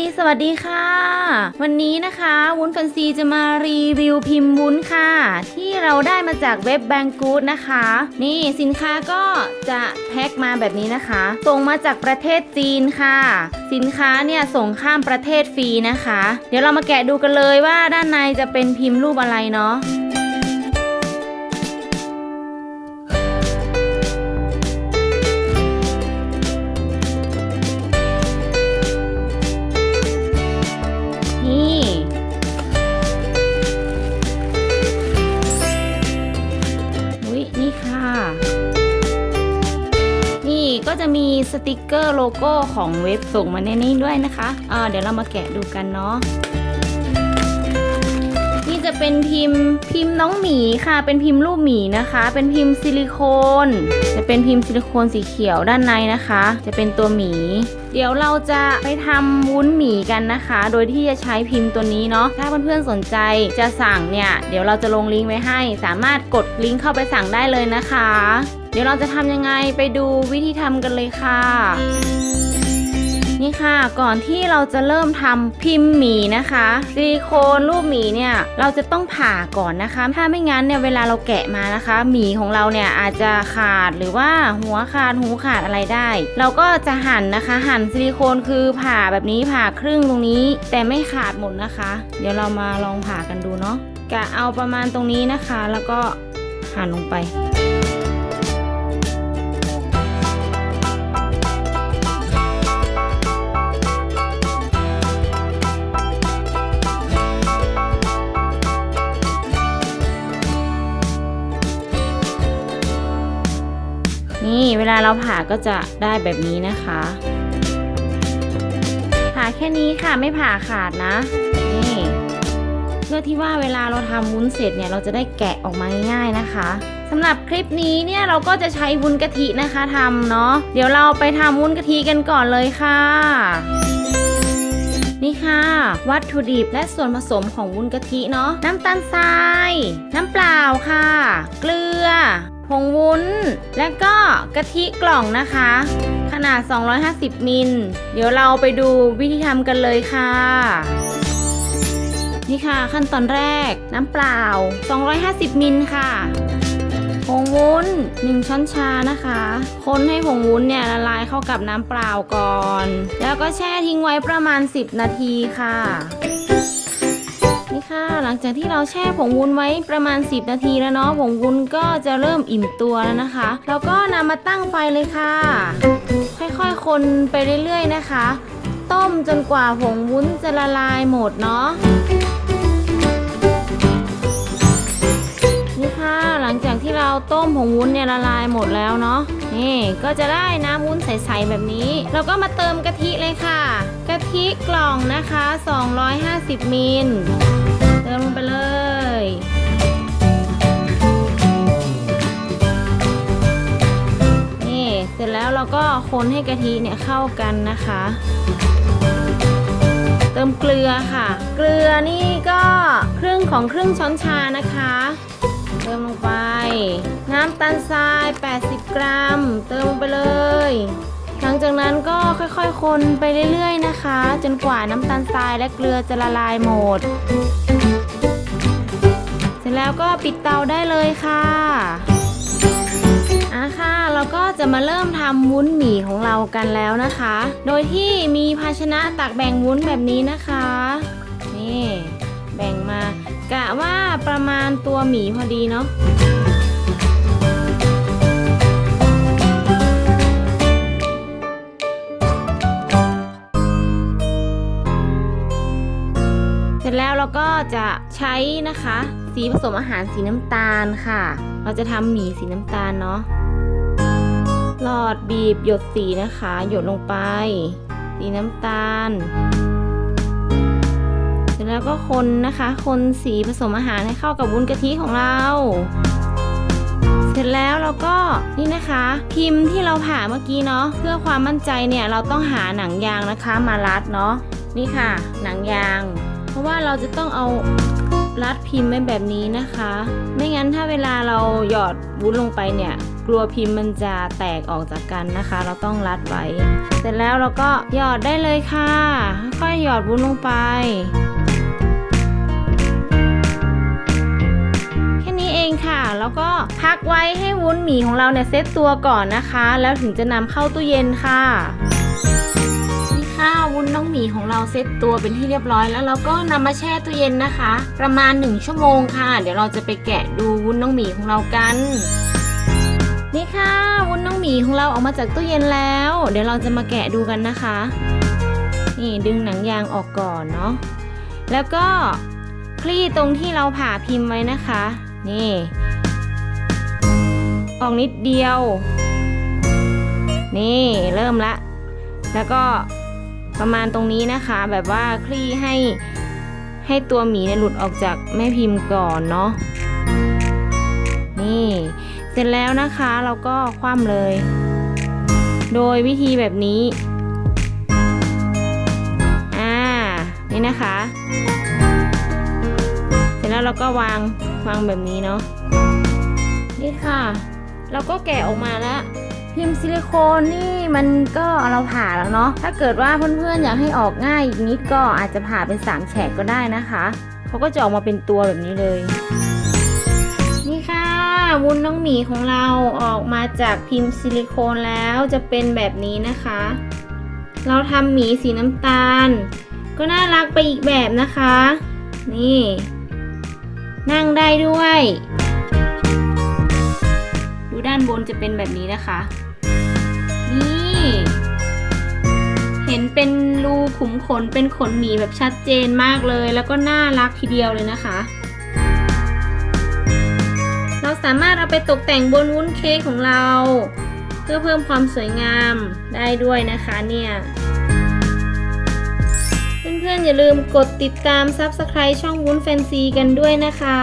ซีสวัสดีค่ะ วันนี้นะคะวุ้นแฟนซีจะมารีวิวพิมพ์วุ้นค่ะ ที่เราได้มาจากเว็บแบงกูดนะคะ นี่สินค้าก็จะแพ็คมาแบบนี้นะคะส่งมาจากประเทศจีนค่ะ สินค้าเนี่ยส่งข้ามประเทศฟรีนะคะ เดี๋ยวเรามาแกะดูกันเลยว่าด้านในจะเป็นพิมพ์รูปอะไรเนาะ สติกเกอร์โลโก้ของเว็บส่งมาในนี้ด้วยนะคะอ่าเดี๋ยวเรามาแกะดูกันเนาะนี่จะเป็นพิมพ์พิมพ์น้องหมีค่ะ เป็นพิมพ์รูปหมีนะคะ เป็นพิมพ์ซิลิโคน จะเป็นพิมพ์ซิลิโคนสีเขียวด้านในนะคะ จะเป็นตัวหมี เดี๋ยวเราจะไปทำวุ้นหมีกันนะคะ โดยที่จะใช้พิมพ์ตัวนี้เนาะ ถ้าเพื่อนๆสนใจจะสั่งเนี่ย เดี๋ยวเราจะลงลิงก์ไว้ให้ สามารถกดลิงก์เข้าไปสั่งได้เลยนะคะ เดี๋ยวเราจะทำยังไงไปดูวิธีทำกันเลยค่ะ นี่ค่ะก่อนที่เราจะเริ่มทำพิมพ์หมีนะคะซิลิโคนรูปหมีเนี่ยเราจะต้องผ่าก่อนนะคะ ถ้าไม่งั้นเนี่ยเวลาเราแกะมานะคะหมีของเราเนี่ยอาจจะขาดหรือว่าหัวขาดหูขาดอะไรได้ เราก็จะหั่นนะคะ หั่นซิลิโคนคือผ่าแบบนี้ผ่าครึ่งตรงนี้ แต่ไม่ขาดหมดนะคะ เดี๋ยวเรามาลองผ่ากันดูเนาะกะเอาประมาณตรงนี้นะคะ แล้วก็หั่นลงไป ลาเราผ่าก็จะได้แบบนี้นะคะ ผ่าแค่นี้ค่ะไม่ผ่าขาดนะนี่เพื่อที่ว่าเวลาเราทำวุ้นเสร็จเนี่ยเราจะได้แกะออกมาง่ายๆนะคะสำหรับคลิปนี้เนี่ยเราก็จะใช้วุ้นกะทินะคะทำเนาะเดี๋ยวเราไปทำวุ้นกะทิกันก่อนเลยค่ะนี่ค่ะ วัตถุดิบและส่วนผสมของวุ้นกะทิเนาะน้ำตาลทราย น้ำเปล่าค่ะ เกลือ ผงวุ้น และก็กะทิกล่องนะคะ ขนาด 250 มิล เดี๋ยวเราไปดูวิธีทำกันเลยค่ะ นี่ค่ะขั้นตอนแรกน้ำเปล่า 250 มิลค่ะผงวุ้น 1 ช้อนชานะคะ คนให้ผงวุ้นเนี่ยละลายเข้ากับน้ำเปล่าก่อน แล้วก็แช่ทิ้งไว้ประมาณ 10 นาทีค่ะ ค่ะ หลังจากที่เราแช่ผงวุ้นไว้ประมาณ 10 นาทีแล้วเนาะผงวุ้นก็จะเริ่มอิ่มตัวแล้วนะคะเราก็นำมาตั้งไฟเลยค่ะ ค่อยๆ คนไปเรื่อยๆนะคะ ต้มจนกว่าผงวุ้นจะละลายหมดเนาะนี่ค่ะหลังจากที่เราต้มผงวุ้นเนี่ยละลายหมดแล้วเนาะนี่ก็จะได้น้ำวุ้นใสๆแบบนี้ เราก็มาเติมกะทิเลยค่ะ กะทิกล่องนะคะ 250 มิลเติมล ก็คนให้กะทิเนี่ยเข้ากันนะคะ เติมเกลือค่ะ เกลือนี่ก็ครึ่งของครึ่งช้อนชานะคะ เติมลงไป น้ำตาลทราย 80 กรัม เติมลงไปเลย หลังจากนั้นก็ค่อยๆ คนไปเรื่อยๆนะคะ จนกว่าน้ำตาลทรายและเกลือจะละลายหมด เสร็จแล้วก็ปิดเตาได้เลยค่ะ อะค่ะเราก็จะมาเริ่มทำวุ้นหมี่ของเรากันแล้วนะคะ โดยที่มีภาชนะตักแบ่งวุ้นแบบนี้นะคะนี่แบ่งมากะว่าประมาณตัวหมี่พอดีเนาะเสร็จแล้วเราก็จะใช้นะคะ สีผสมอาหารสีน้ำตาลค่ะ เราจะทำหมี่สีน้ำตาลเนาะ หลอดบีบหยดสีนะคะ หยดลงไป สีน้ำตาล เสร็จแล้วก็คนนะคะ คนสีผสมอาหารให้เข้ากับวุ้นกะทิของเรา เสร็จแล้วเราก็นี่นะคะ พิมพ์ที่เราผ่าเมื่อกี้เนาะเพื่อความมั่นใจเนี่ยเราต้องหาหนังยางนะคะมารัดเนาะนี่ค่ะ หนังยาง เพราะว่าเราจะต้องเอารัดพิมพ์ไว้แบบนี้นะคะ ไม่งั้นถ้าเวลาเราหยอดวุ้นลงไปเนี่ย กลัวพิมพ์มันจะแตกออกจากกันนะคะ เราต้องรัดไว้ เสร็จแล้วเราก็หยอดได้เลยค่ะ ค่อยหยอดวุ้นลงไปแค่นี้เองค่ะแล้วก็พักไว้ให้วุ้นหมี่ของเราเนี่ยเซตตัวก่อนนะคะ แล้วถึงจะนำเข้าตู้เย็นค่ะนี่ค่ะวุ้นน้องหมีของเราเซตตัวเป็นที่เรียบร้อย แล้วเราก็นำมาแช่ตู้เย็นนะคะ ประมาณ 1 ชั่วโมงค่ะ เดี๋ยวเราจะไปแกะดูวุ้นน้องหมีของเรากัน นี่ค่ะวุ้นน้องหมีของเราออกมาจากตู้เย็นแล้ว เดี๋ยวเราจะมาแกะดูกันนะคะ นี่ดึงหนังยางออกก่อนเนาะแล้วก็คลี่ตรงที่เราผ่าพิมพ์ไว้นะคะ นี่ ออกนิดเดียว นี่เริ่มละ แล้วก็ประมาณตรงนี้นะคะ แบบว่าคลี่ให้ให้ตัวหมีเนี่ยหลุดออกจากแม่พิมพ์ก่อนเนาะ เสร็จแล้วนะคะเราก็คว่ำเลย โดยวิธีแบบนี้อ่านี่นะคะ เสร็จแล้วเราก็วางวางแบบนี้เนาะนี่ค่ะ เราก็แกะออกมาแล้วพิมพ์ซิลิโคนนี่มันก็เราผ่าแล้วเนาะ ถ้าเกิดว่าเพื่อนๆอยากให้ออกง่ายอีกนิดก็อาจจะผ่าเป็น3แฉกก็ได้นะคะ เขาก็จะออกมาเป็นตัวแบบนี้เลย วุ้นน้องหมีของเราออกมาจากพิมพ์ซิลิโคนแล้วจะเป็นแบบนี้นะคะ เราทำหมีสีน้ำตาล ก็น่ารักไปอีกแบบนะคะ นี่ นั่งได้ด้วย ดูด้านบนจะเป็นแบบนี้นะคะ นี่ เห็นเป็นรูขุมขนเป็นขนหมีแบบชัดเจนมากเลย แล้วก็น่ารักทีเดียวเลยนะคะ สามารถเอาไปตกแต่งบนวุ้นเค้กของเรา เพื่อเพิ่มความสวยงามได้ด้วยนะคะเนี่ยเพื่อนๆอย่าลืมกดติดตาม Subscribe ช่องวุ้นแฟนซีกันด้วยนะคะ